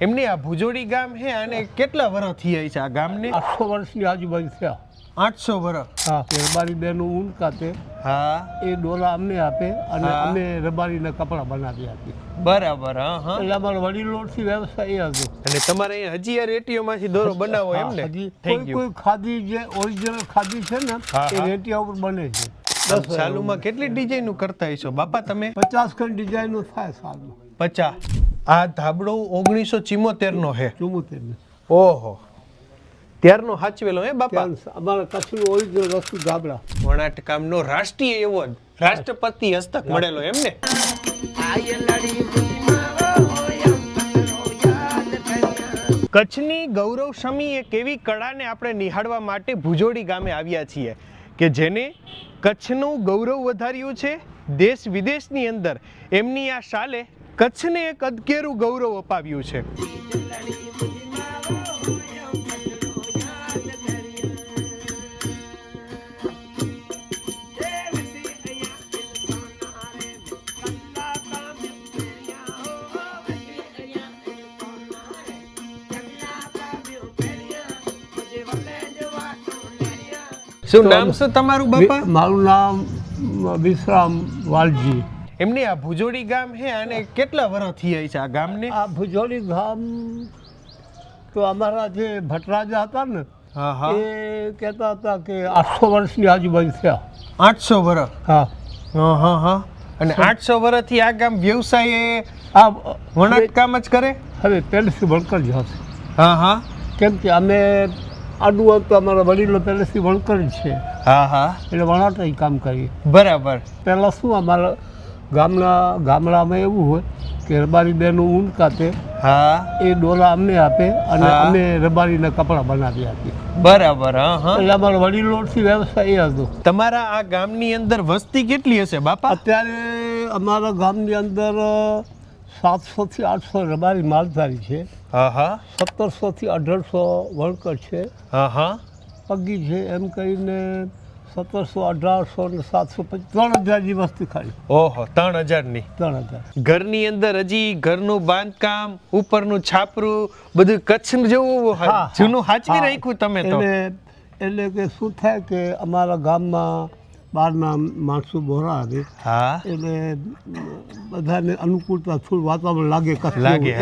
એમની આ ભુજોડી ગામ છે અને કેટલા વર્ષ થઈ છે આ ગામને? આઠસો વર્ષની આજુબાજુ થયા આઠસો વર્ષ હા રબારી બેનો ઊન કાપે હા. એ ડોલા અમને આપે અને. અમે રબારીના કપડાં બનાવી આપીએ. બરાબર હા હા. એટલે અમારો વડીલોથી વ્યવસાય એ હતો. અને તમારે અહીંયા હજી આ રેટીઓમાંથી દોરો બનાવો એમ ને હજી કોઈ કોઈ ખાદી જે ઓરિજિનલ ખાદી છે ને એ હા. ઉપર બને છે. ચાલુમાં કેટલી ડિઝાઇન કરતા હશો? બાપા તમે? પચાસ ખંડ ડિઝાઇનો થાય સાલમાં. પચાસ. આ ધાબળો ઓગણીસો ચિમોતેર નો હે. ચુમ્મોતેર ને ઓહો. ત્યારનો હાચવેલો હે બાપા? અમારા કચ્છનું ઓરિજિનલ વસ્તુ ગાબડા વણાટ કામનો રાષ્ટ્રીય એવોર્ડ રાષ્ટ્રપતિ હસ્તક મળેલો એમને કચ્છની ગૌરવ શમી એક એવી કળાને આપણે નિહાળવા માટે ભુજોડી ગામે આવ્યા છીએ કે જેને કચ્છનું ગૌરવ વધાર્યું છે દેશ વિદેશની અંદર. એમની આ શાલે કચ્છને એક અદકેરું ગૌરવ અપાવ્યું છે. શું નામ? શું તમારું બાપા? મારું નામ વિશ્રામ વાલજી. એમની આ ભુજોડી ગામ હે અને કેટલા વર્ષ થઈ છે આ ગામને? આ ભુજોડી ગામ તો અમારા જે ભટરાજા હતા ને હા હા. એ કહેતા હતા કે આઠસો વર્ષની આજુબાજુ થયા. આઠસો વર્ષ હા. હા હા હા. અને આઠસો વર્ષથી આ ગામ વ્યવસાય આ વણાટ કામ જ કરે? હવે પહેલેથી વણકર જ હશે. હા હા. કેમ કે અમે આડું હતું તો અમારા વડીલો પહેલેથી વણકર જ છે. હા હા. એટલે વણાટ કામ કરીએ. બરાબર. પહેલાં શું અમારા ગામના ગામડામાં એવું હોય કે રબારી બેનો ઊન કાતે હા. એ ડોલા અમને આપે અને અમે રબારીના કપડાં બનાવી આપીએ. બરાબર હા હા. એટલે અમારા વડીલોથી વ્યવસાય એ હતો. તમારા આ ગામની અંદર વસ્તી કેટલી હશે બાપા? અત્યારે અમારા ગામની અંદર સાતસોથી આઠસો રબારી માલધારી છે. હા હા. સત્તરસોથી અઢારસો વર્કર છે. હા હા. પગી છે એમ કરીને સત્તરસો અઢારસો ને સાતસો ત્રણ હજારની વસ્તી ખાલી ઓહો ત્રણ હજારની. ત્રણ હજાર. ઘરની અંદર હજી ઘરનું બાંધકામ ઉપરનું છાપરું બધું કચ્છ જેવું. જૂનું હાચવી રાખ્યું તમે તો? એટલે એટલે કે શું થાય કે અમારા ગામમાં બહારના માણસો બોરા આવે એટલે બધાને અનુકૂળતા થોડું વાતાવરણ લાગે લાગે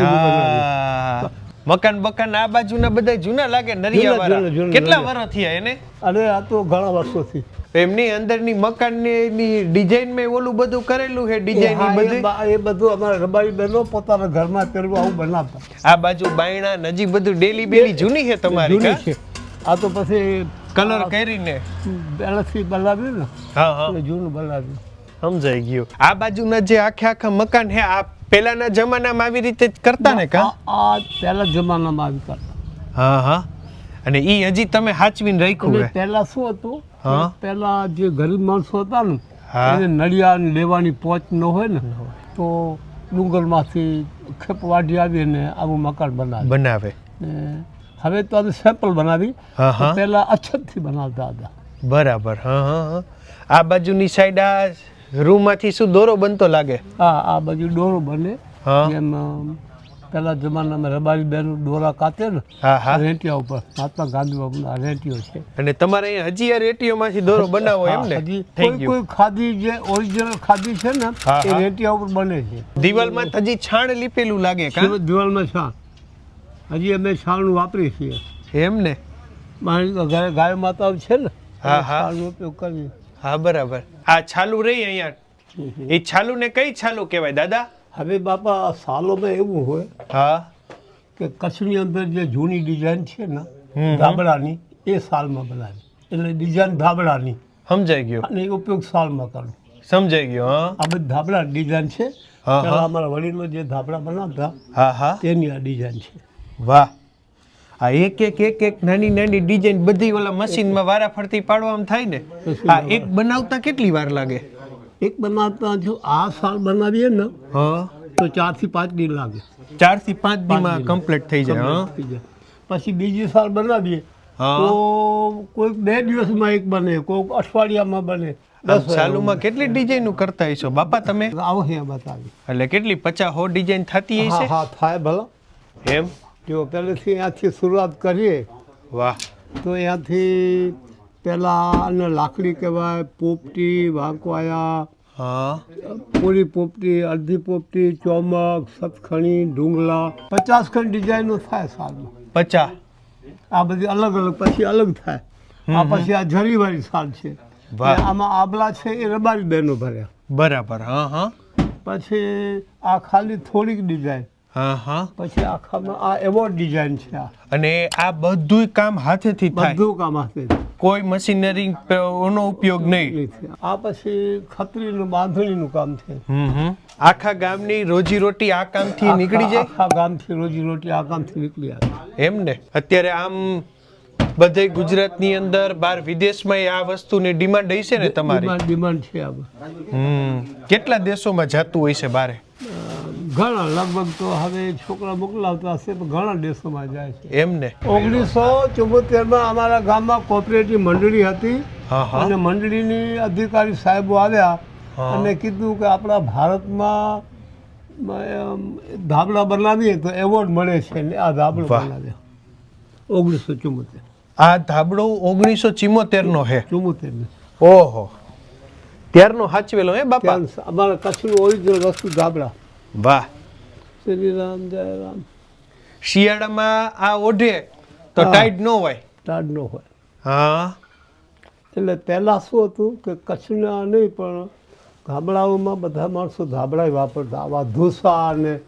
મકાન બકાન આ બાજુના બધા જૂના લાગે નરિયા જૂના, કેટલા. વર્ષ થયા એને? અને આ તો ઘણા વર્ષોથી. એમની અંદરની મકાનની ડિઝાઇનમાં ઓલું બધું કરેલું છે ડિઝાઇન બધું? એ બધું અમારા રબારી બહેનો પોતાના ઘરમાં પેલું આવું બનાવતા. આ બાજુ બાયણા નજીક બધું ડેલી બેલી જૂની છે તમારી જૂની છે. આ તો પછી કલર કરીને. પહેલાથી બનાવ્યું ને હા હા. જૂનું બનાવ્યું. સમજાઈ ગયું. આ બાજુના જે આખે આખા મકાન છે આ પેલાના જમાનામાં આવી રીતે જ કરતા ને કા? આ પહેલા જમાનામાં આવી કરતા. હા હા. અને ઈ હજી તમે હાચવીને રાખ્યું છે પહેલા શું હતું. પહેલા જે ગરીબ માણસો હતા ને એને નળિયા લેવાની પહોંચ ન હોય ને તો ડુંગરમાંથી ખેપ વાઢી આવીને આવું મકાન બનાવે. બનાવે. હવે તો આજે સેમ્પલ બનાવી. પહેલા અછતથી બનાવતા હતા. બરાબર. હા હા હા. આ બાજુની સાઈડ આ રૂમમાંથી શું દોરો બનતો લાગે? હા આ બાજુ દોરો બને. એમ પેલા જમાનામાં રબારી બેન ડોરા કાતે ને હા હા. રેટિયા ઉપર. મહાત્મા ગાંધી બાપુના રેટિયો છે. અને તમારે અહીંયા હજી આ રેટીઓમાંથી દોરો બનાવો એમ ને હજી કોઈ કોઈ ખાદી જે ઓરિજિનલ ખાદી છે ને એ. રેટિયા ઉપર બને છે. દિવાલમાં હજી છાણ લીપેલું લાગે કા? દિવાલમાં છાણ. હજી અમે છાણનું વાપરીએ છીએ. એમ ને મારી તો ઘરે ગાય માતા છે ને. છાણનો ઉપયોગ કરીએ. હા બરાબર. આ છાલુ રહી અહીંયા. એ છાલુ ને કઈ છાલું કહેવાય દાદા? હવે બાપા સાલોમાં એવું હોય હા. કે કચ્છની અંદર જે જૂની ડિઝાઇન છે ને. ધાબળાની એ સાલમાં બનાવી. એટલે ડિઝાઇન ધાબળાની. સમજાઈ ગયો. અને ઉપયોગ સાલમાં કરો સમજાઈ ગયો હા. આ બધી ધાબળા ડિઝાઇન છે. હા, અમારા વડીલો જે ધાબળા બનાવતા હા હા. તેની આ ડિઝાઇન છે. વાહ. આ એક એક એક એક નાની નાની ડિઝાઇન બધી ઓલા મશીનમાં વારા ફરતી પાડવામાં થાય ને આ એક બનાવતા કેટલી વાર લાગે? એક બનાવતા જો આ સાલ બનાવીએ ને હા. તો ચારથી પાંચ દિન લાગે. ચારથી પાંચ દિનમાં કમ્પ્લીટ થઈ જાય. પછી બીજી સાલ બનાવીએ. તો કોઈક બે દિવસમાં એક બને કોઈક અઠવાડિયામાં બને. ચાલુમાં કેટલી ડિઝાઇન કરતા હશો? બાપા તમે? આવો હે બતાવી. એટલે કેટલી પચાસ હો ડિઝાઇન થતી હશે? હા થાય ભલો. એમ? જો પહેલેથી અહીંયાથી શરૂઆત કરીએ વાહ. તો અહીંયાથી પહેલાં આને લાકડી કહેવાય પોપટી વાંકવાયા હા. પૂરી પોપટી અડધી પોપટી ચોમક સતખણી ઢુંગલા પચાસ ખણ ડિઝાઇનો થાય સાલમાં. પચાસ આ બધી અલગ અલગ પછી અલગ થાય. આ પછી આ જરીવાળી સાલ છે. આમાં આબલા છે એ રબારી બહેનો ભર્યા. બરાબર હા હા. પછી આ ખાલી થોડીક ડિઝાઇન. હા હા. પછી આખામાં આ એવોર્ડ ડિઝાઇન છે આ. અને આ બધુંય કામ હાથેથી થાય. બધું કામ હાથે. કોઈ મશીનરી નો ઉપયોગ નહીં. આ પછી ખત્રીનું બાંધણીનું કામ છે. આખા ગામની રોજી રોટી આ કામથી નીકળી જાય? આખા ગામથી રોજી રોટી આ કામથી નીકળી આવે. એમ ને? અત્યારે આમ બધે ગુજરાતની અંદર બાર વિદેશમાં આ વસ્તુની ડિમાન્ડ હશે ને તમારી? ડિમાન્ડ ડિમાન્ડ છે આ હમ. કેટલા દેશોમાં જતું હોય છે બારે? ઘણા લગભગ તો હવે છોકરા મોકલાવતા હશે પણ ઘણા દેશોમાં જાય છે. એમ ને? ઓગણીસો ચુમ્મોતેરમાં અમારા ગામમાં કોઓપરેટિવ મંડળી હતી. અને મંડળીની અધિકારી સાહેબો આવ્યા અને કીધું કે આપણા ભારતમાં ધાબળા બનાવીએ તો એવોર્ડ મળે છે ને આ ધાબળો. બનાવ્યા ઓગણીસો ચુમ્મોતેર આ ધાબળો ઓગણીસો ચિમોતેર નો હે? ચુમ્મોતેર ઓહો. ત્યારનો હાચવેલો હે બાપા? અમારા કચ્છનું ઓરિજિનલ વસ્તુ ધાબળા. વાહ. શ્રી રામ જય રામ. શિયાળામાં આ ઓઢે તો. ટાઈટ ન હોય? ટાઈટ ન હોય. હા. એટલે પહેલાં શું હતું કે કચ્છના નહીં પણ ગામડાઓમાં બધા માણસો ધાબળા વાપરતા. આવા ધૂસા અને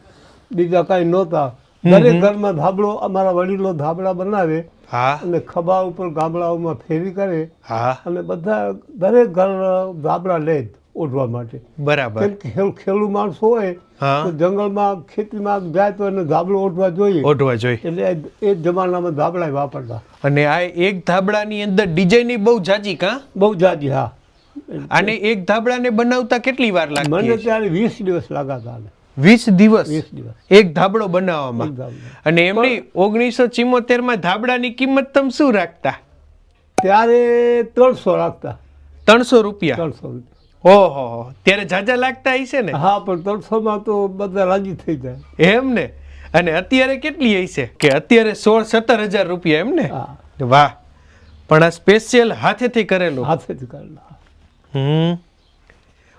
બીજા કાંઈ નહોતા. દરેક ઘરમાં ધાબળો અમારા વડીલો ધાબળા બનાવે હા. અને ખભા ઉપર ગામડાઓમાં ફેરી કરે હા. અને બધા દરેક ઘર ધાબળા લે ઓઢવા માટે. બરાબર. કેમ કે ખેલું માણસો હોય તો જંગલમાં ખેતીમાં જાય તો એને ધાબળો ઓઢવા જોઈએ. ઓઢવા જોઈએ. એટલે એ- જમાનામાં ધાબળા વાપરતા. અને આ એક ધાબળાની અંદર ડિઝાઇન બહુ જાજી કા? બહુ જાજી હા. અને એક ધાબળાને બનાવતા કેટલી વાર મને લાગતી ત્યારે વીસ દિવસ લાગાતા. વીસ દિવસ? વીસ દિવસ. એક ધાબળો બનાવવામાં. અને એમની ઓગણીસો ચિમોતેરમાં ધાબળાની કિંમત તમે શું રાખતા? ત્યારે ત્રણસો રાખતા. ત્રણસો રૂપિયા. ત્રણસો રૂપિયા. ઓહો ત્યારે જાજા લાગતા હશે ને? હા પણ ત્રણસોમાં તો બધા રાજી થઈ જાય. એમ ને? અને અત્યારે કેટલી હશે? કે અત્યારે સોળ સત્તર હજાર રૂપિયા એમ ને? વાહ. પણ આ સ્પેશિયલ હાથેથી કરેલું. હાથેથી કરેલું હમ.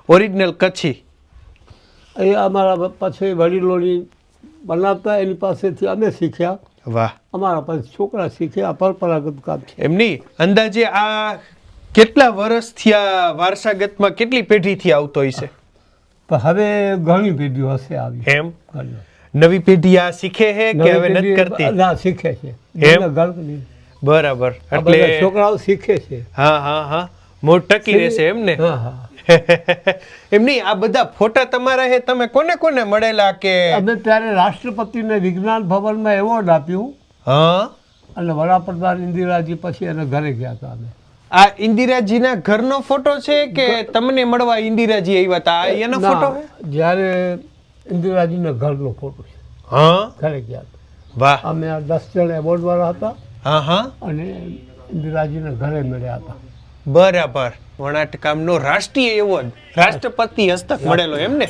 ઓરિજિનલ કચ્છી. એ અમારા પછી વડીલોની બનાવતા એની પાસેથી અમે શીખ્યા. વાહ. અમારા પાસે છોકરા શીખ્યા પરંપરાગત કામ છે. એમની અંદાજે આ કેટલા વર્ષથી આ વારસાગતમાં કેટલી પેઢીથી આવતો હશે? પણ હવે ઘણી પેઢીઓ હશે આવી. એમ? નવી પેઢી આ શીખે છે કે હવે નથી કરતી? ના શીખે છે. એમ? બરાબર. એટલે છોકરાઓ શીખે છે. હા હા હા. મોટ ટકી રહેશે એમ ને હા હા. એમ નહીં આ બધા ફોટા તમારા હે? તમે કોને કોને મળેલા કે? અમે ત્યારે રાષ્ટ્રપતિને વિજ્ઞાન ભવનમાં એવોર્ડ આપ્યું. હા. અને વડાપ્રધાન ઇન્દિરાજી પછી એને ઘરે ગયા હતા અમે. આ ઇન્દિરાજીના ઘરનો ફોટો છે કે તમને મળવા ઇન્દિરાજી આવ્યા હતા એનો ફોટો જ્યારે ઇન્દિરાજીના ઘરનો ફોટો છે. હા? ઘરે ગયા વાહ. અમે આ દસ જણ એવોર્ડ વાળા હતા હા હા. અને ઇન્દિરાજીના ઘરે મળ્યા હતા. બરાબર. વણાટકામનો રાષ્ટ્રીય એવોર્ડ. રાષ્ટ્રપતિ હસ્તક મળેલો એમ ને